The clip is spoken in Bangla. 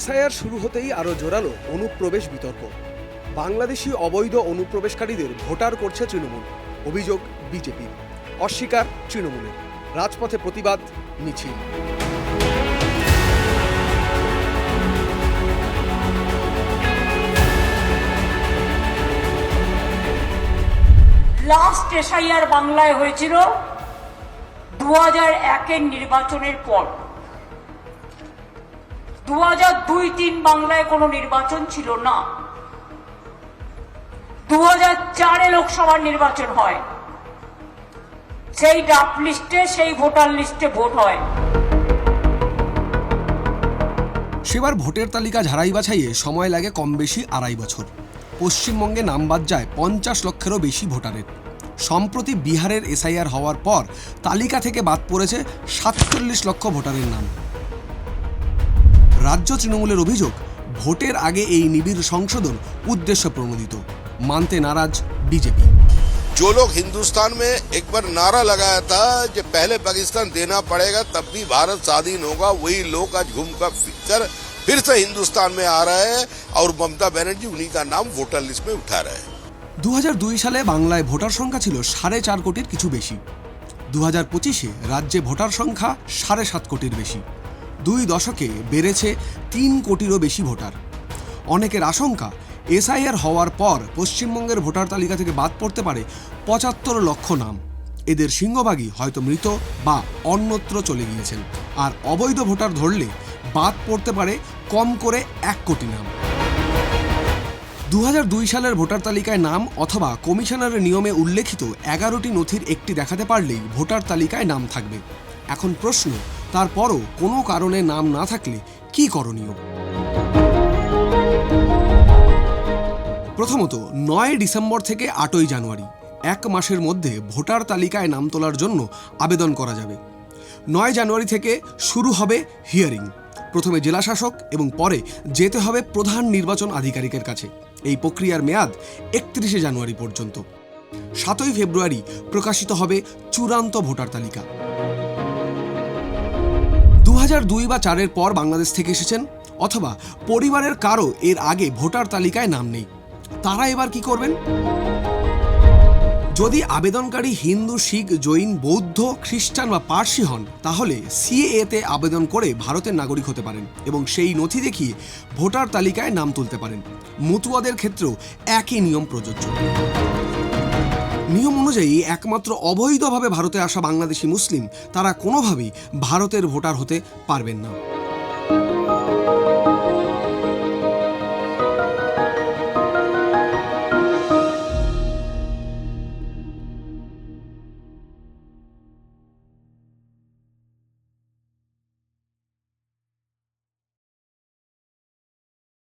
এসআইআর শুরু হতেই আরও জোরালো অনুপ্রবেশ বিতর্ক। বাংলাদেশি অবৈধ অনুপ্রবেশকারীদের ভোটার করছে তৃণমূল, অভিযোগ বিজেপির অস্বীকার তৃণমূলের। রাজপথে প্রতিবাদ, মিছিল। লাস্ট এসআইআর বাংলায় হয়েছিল দু হাজার একের নির্বাচনের পর। দু হাজার দুই তিন বাংলায় কোনো নির্বাচন ছিল না। দু হাজার চারে লোকসভার নির্বাচন হয়। সেই ড্রাফট লিস্টে, সেই ভোটার লিস্টে ভোট হয়। সেবার ভোটের তালিকা ঝাড়াই বাছাইয়ে সময় লাগে কম বেশি আড়াই বছর। পশ্চিমবঙ্গে নাম বাদ যায় পঞ্চাশ লক্ষেরও বেশি ভোটারের। সম্প্রতি বিহারের এসআইআর হওয়ার পর তালিকা থেকে বাদ পড়েছে সাতচল্লিশ লক্ষ ভোটারের নাম। রাজ্য তৃণমূলের অভিযোগ ভোটের আগে এই নিবিড় সংশোধন উদ্দেশ্য প্রণোদিত মানতে নারাজ বিজেপি जो लोग हिंदुस्तान में एक बार नारा लगाया था कि पहले पाकिस्तान देना पड़ेगा तब भी भारत स्वाधीन होगा वही लोग आज घूम कर फिर फिर से हिंदुस्तान में आ रहे हैं और ममता बनर्जी उन्हीं का नाम वोटर लिस्ट में उठा रहे हैं দু সালে বাংলায় ভোটার সংখ্যা ছিল সাড়ে চার কোটির কিছু বেশি দু হাজার পঁচিশে রাজ্যে ভোটার সংখ্যা সাড়ে সাত কোটির বেশি দুই দশকে বেড়েছে তিন কোটিরও বেশি ভোটার। অনেকের আশঙ্কা, এসআইআর হওয়ার পর পশ্চিমবঙ্গের ভোটার তালিকা থেকে বাদ পড়তে পারে পঁচাত্তর লক্ষ নাম। এদের সিংহভাগই হয়তো মৃত বা অন্যত্র চলে গিয়েছেন। আর অবৈধ ভোটার ধরলে বাদ পড়তে পারে কম করে এক কোটি নাম। দু হাজার দুই সালের ভোটার তালিকায় নাম অথবা কমিশনারের নিয়মে উল্লেখিত এগারোটি নথির একটি দেখাতে পারলেই ভোটার তালিকায় নাম থাকবে। এখন প্রশ্ন তারপরও কোনো কারণে নাম না থাকলে কি করণীয়? প্রথমত, নয় ডিসেম্বর থেকে আটই জানুয়ারি, এক মাসের মধ্যে ভোটার তালিকায় নাম তোলার জন্য আবেদন করা যাবে। নয় জানুয়ারি থেকে শুরু হবে হিয়ারিং। প্রথমে জেলাশাসক এবং পরে যেতে হবে প্রধান নির্বাচন আধিকারিকের কাছে। এই প্রক্রিয়ার মেয়াদ একত্রিশে জানুয়ারি পর্যন্ত। সাতই ফেব্রুয়ারি প্রকাশিত হবে চূড়ান্ত ভোটার তালিকা। দুই বা চারের পর বাংলাদেশ থেকে এসেছেন, অথবা পরিবারের কারও এর আগে ভোটার তালিকায় নাম নেই। তারা এবার কি করবেন? যদি আবেদনকারী হিন্দু, শিখ, জৈন, বৌদ্ধ, খ্রিস্টান বা পার্সি হন, তাহলে সিএএ তে আবেদন করে ভারতের নাগরিক হতে পারেন এবং সেই নথি দেখিয়ে ভোটার তালিকায় নাম তুলতে পারেন। মতুয়াদের ক্ষেত্রেও একই নিয়ম প্রযোজ্য। নিয়ম অনুযায়ী একমাত্র অবৈধভাবে ভারতে আসা বাংলাদেশি মুসলিম তারা কোনোভাবেই ভারতের ভোটার হতে পারবেন না।